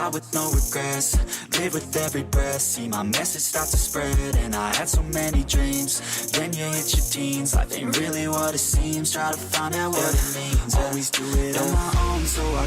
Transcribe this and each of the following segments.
die with no regrets. Live with every breath, see my message start to spread. And I had so many dreams. Then you hit your teens, life ain't really what it seems. Try to find out what it means. Always do it on my own, so I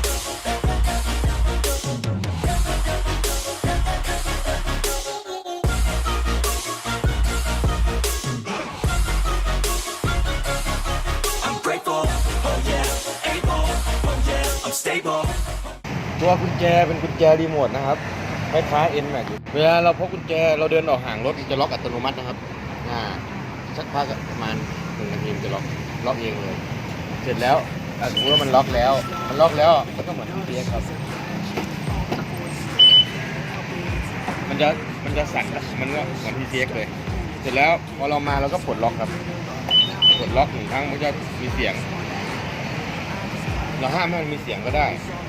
ตัวกุญแจเป็นกุญแจรีโมทนะครับคล้ายๆ N Max เวลาเราพกกุญแจเราเดินออกห่างรถมันจะล็อกอัตโนมัตินะครับอ่าสักพักประมาณหนึ่งนาทีมันจะล็อกล็อกเองเลย เสร็จแล้วสมมติว่ามันล็อกแล้ว มันล็อกแล้วมันก็เหมือน GPS ครับ มันจะมันจะสั่นนะมันก็เหมือน PTX เลย เสร็จแล้วพอเรามาเราก็ปลดล็อกครับ ปลดล็อกหนึ่งครั้งมันจะมีเสียง เราห้ามให้มันมีเสียงก็ได้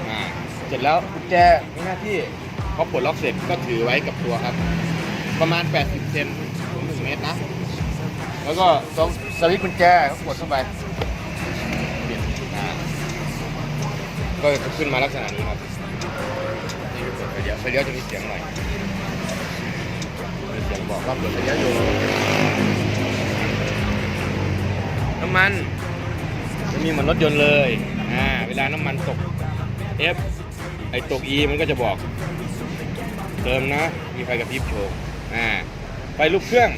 อ่าเสร็จแล้วกุญแจมีหน้าที่พอปลดล็อกเสร็จก็ถือไว้กับตัวครับ ประมาณ 80เซนถึง1เมตรนะ แล้วก็ตรงสวิตช์กุญแจก็กดเข้าไปก็จะขึ้นมาลักษณะนี้ครับนี่เปิดไฟเลี้ยวไฟเลี้ยวจะมีเสียงหน่อยมีเสียงบอกว่าเปิดไฟเลี้ยวอยู่น้ำมันจะมีเหมือนรถยนต์เลยอ่า วลาน้ำมันตก F ไอตก E มันก็จะบอก เติมนะ มีไฟกระพริบโชว์อ่าไฟลูกเครื่อง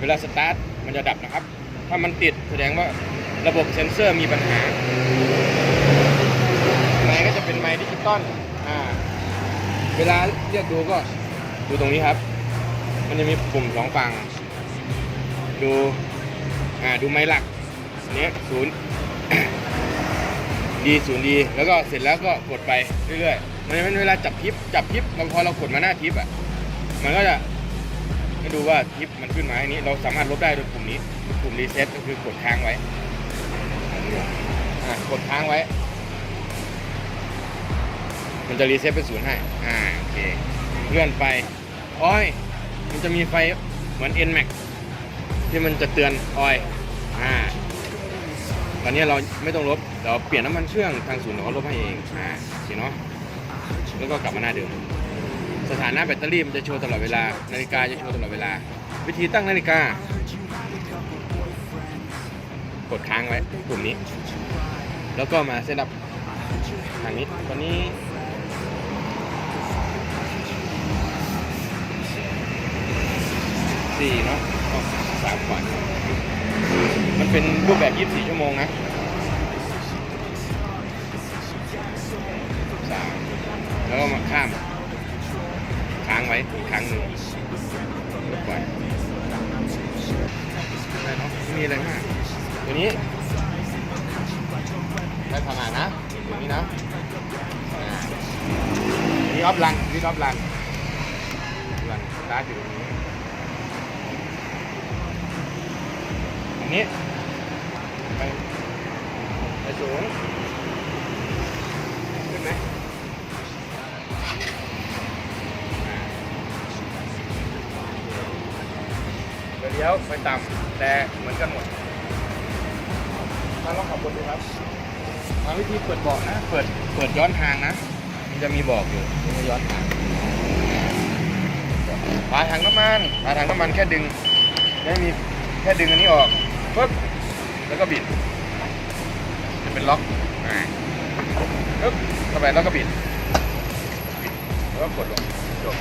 เวลาสตาร์ทมันจะดับนะครับ ถ้ามันติดแสดงว่าระบบเซ็นเซอร์มีปัญหาไมค์ก็จะเป็นไมค์ดิจิตอลอ่าเวลาเรียกดูก็ดูตรงนี้ครับ มันจะมีปุ่มสองฝั่ง ดู อ่า ดูไม้หลักเนี้ยศูนย์ ดีศูนย์ดีแล้วก็เสร็จแล้วก็กดไปเรื่อยๆมันเป็นเวลาจับทิปจับทิปเราพอเรากดมาหน้าทิปอะมันก็จะให้ดูว่าทิปมันขึ้นมาอันนี้เราสามารถลบได้โดยปุ่มนี้ปุ่มรีเซ็ตก็คือกดค้างไว้กดค้างไว้ มันจะรีเซ็ตเป็นศูนย์ให้อ่าโอเคเลื่อนไปอ้อย มันจะมีไฟเหมือน NMAX ที่มันจะเตือนออยอ่า ตอนนี้เราไม่ต้องลบเดี๋ยวเปลี่ยนน้ำมันเครื่องทางศูนย์เราก็ลบให้เองอ่าโอเคเนาะแล้วก็กลับมาหน้าเดิมสถานะแบตเตอรี่มันจะโชว์ตลอดเวลานาฬิกาจะโชว์ตลอดเวลา วิธีตั้งนาฬิกากดค้างไว้ปุ่มนี้ แล้วก็มาเซตอัพทางนี้ตอนนี้สี่เนาะอ๋อสามกว่ามัน เป็นรูปแบบ 24 ชั่วโมงนะสามแล้วก็มาข้ามค้างไว้อีกครั้งหนึ่งลบไปได้เนาะไม่มีอะไรมากตัวนี้ได้ทำงานนะตัวนี้นะนี่ออฟลันนี่ออฟลันลันสตาร์ทอยู่ตรงนี้อันนี้ สูงขึ้นไหมเลี้ยวไปต่ำแต่เหมือนกันหมดมาลองขับบนดูครับมาวิธีเปิดเบาะนะ เปิด เปิดย้อนทางนะ มันจะมีบอกอยู่นี่มันย้อนทางฝาถังน้ำมันฝาถังน้ำมันแค่ดึง ไม่มีแค่ดึงอันนี้ออกปุ๊บแล้วก็บิด เป็นล็อกอ่าปึ๊บเข้าไปแล้วก็บิดบิดแล้วก็กดลงจบ